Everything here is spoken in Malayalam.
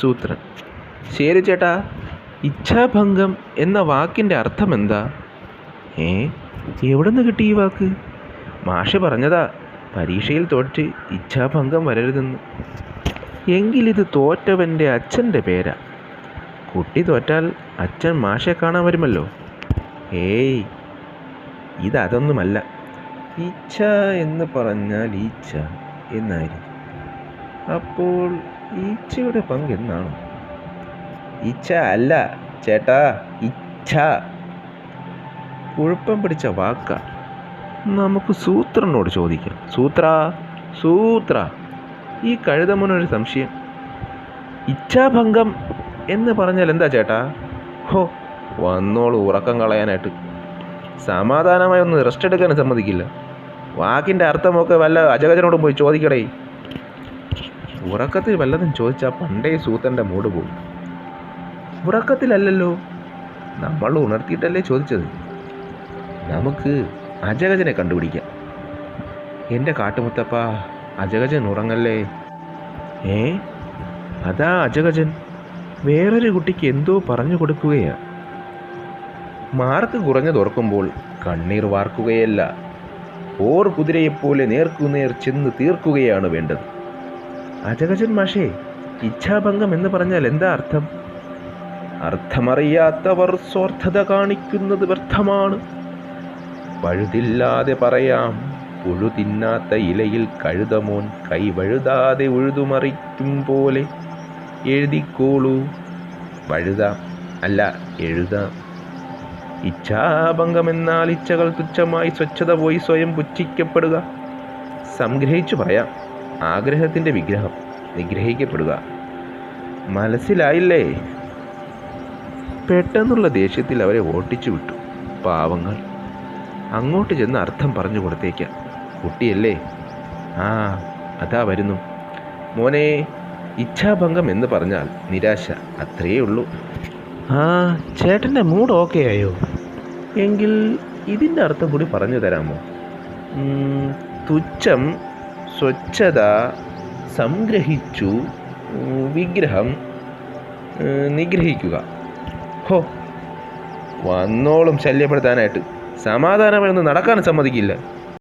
സൂത്രൻ. ശരി ചേട്ടാ ഇച്ഛാഭംഗം എന്ന വാക്കിന്റെ അർത്ഥം എന്താ ഏ എവിടെ നിന്ന് കിട്ടി ഈ വാക്ക്? മാഷ് പറഞ്ഞതാ പരീക്ഷയിൽ തോറ്റ് ഇച്ഛാഭംഗം വരരുതെന്ന്. എങ്കിലിത് തോറ്റവന്റെ അച്ഛന്റെ പേരാ. കുട്ടി തോറ്റാൽ അച്ഛൻ മാഷെ കാണാൻ വരുമല്ലോ. ഏയ് ഇതതൊന്നുമല്ല. ഈച്ച എന്ന് പറഞ്ഞാൽ ഈച്ച എന്നായിരിക്കും. അപ്പോൾ ഈച്ചയുടെ പങ്ക് എന്താണ്? ഇച്ഛ അല്ല ചേട്ടാ ഇച്ഛ കുഴപ്പം പിടിച്ച വാക്ക. നമുക്ക് സൂത്രനോട് ചോദിക്കാം. സൂത്ര സൂത്ര. ഈ കഴുതമുനൊരു സംശയം. ഇച്ഛാഭംഗം എന്ന് പറഞ്ഞാൽ എന്താ ചേട്ടാ? ഹോ വന്നോളൂ ഉറക്കം കളയാനായിട്ട്. സമാധാനമായി ഒന്ന് റെസ്റ്റ് എടുക്കാൻ സമ്മതിക്കില്ല. വാക്കിന്റെ അർത്ഥമൊക്കെ വല്ല അജഗജനോടും പോയി ചോദിക്കടേ. ഉറക്കത്തിൽ വല്ലതും ചോദിച്ചാൽ പണ്ടേ സൂത്തന്റെ മൂട് പോകും ഉറക്കത്തിലല്ലല്ലോ. നമ്മൾ ഉണർത്തിയിട്ടല്ലേ ചോദിച്ചത്. നമുക്ക് അജഗജനെ കണ്ടുപിടിക്കാം. എന്റെ കാട്ടുമുത്തപ്പ അജഗജൻ ഉറങ്ങല്ലേ? ഏ? അതാ അജഗജൻ. വേറൊരു കുട്ടിക്ക് എന്തോ പറഞ്ഞു കൊടുക്കുകയാണ് മാർക്ക് കുറഞ്ഞു തുറക്കുമ്പോൾ കണ്ണീർ വാർക്കുകയല്ല. ഓർ കുതിരയെപ്പോലെ നേർക്കുനേർ ചെന്ന് തീർക്കുകയാണ് വേണ്ടത്. അജഗജൻ മാഷേ ഇച്ഛാഭംഗം എന്ന് പറഞ്ഞാൽ എന്താ അർത്ഥം? അർത്ഥമറിയാത്തവർ സ്വാർത്ഥത കാണിക്കുന്നത് വ്യർത്ഥമാണ്. പഴുതില്ലാതെ പറയാം പുഴു തിന്നാത്ത ഇലയിൽ കഴുതമോൻ കൈവഴുതാതെ ഉഴുതുമറിക്കും പോലെ. എഴുതിക്കോളൂ. വഴുതാം അല്ല എഴുതാം. ഇച്ഛാഭംഗമെന്നാൽ ഇച്ഛകൾ തുച്ഛമായി സ്വച്ഛത പോയി സ്വയം പുച്ഛിക്കപ്പെടുക. സംഗ്രഹിച്ചു പറയാം. ആഗ്രഹത്തിന്റെ വിഗ്രഹം. നിഗ്രഹിക്കപ്പെടുക. മനസ്സിലായില്ലേ? പെട്ടെന്നുള്ള ദേഷ്യത്തിൽ അവരെ ഓട്ടിച്ചു വിട്ടു. പാവങ്ങൾ. അങ്ങോട്ട് ചെന്ന് അർത്ഥം പറഞ്ഞു കൊടുത്തേക്കാം. കുട്ടിയല്ലേ? ആ അതാ വരുന്നു. മോനെ ഇച്ഛാഭംഗം എന്ന് പറഞ്ഞാൽ നിരാശ അത്രയേ ഉള്ളൂ. ആ ചേട്ടന്റെ മൂഡ് ഓക്കെ ആയോ? എങ്കിൽ ഇതിന്റെ അർത്ഥം കൂടി പറഞ്ഞു തരാമോ? തുച്ഛം സ്വച്ഛത സംഗ്രഹിച്ചു വിഗ്രഹം നിഗ്രഹിക്കുക. ഹോ വന്നോളും ശല്യപ്പെടുത്താനായിട്ട്. സമാധാനമായി നടക്കാൻ സമ്മതിക്കില്ല.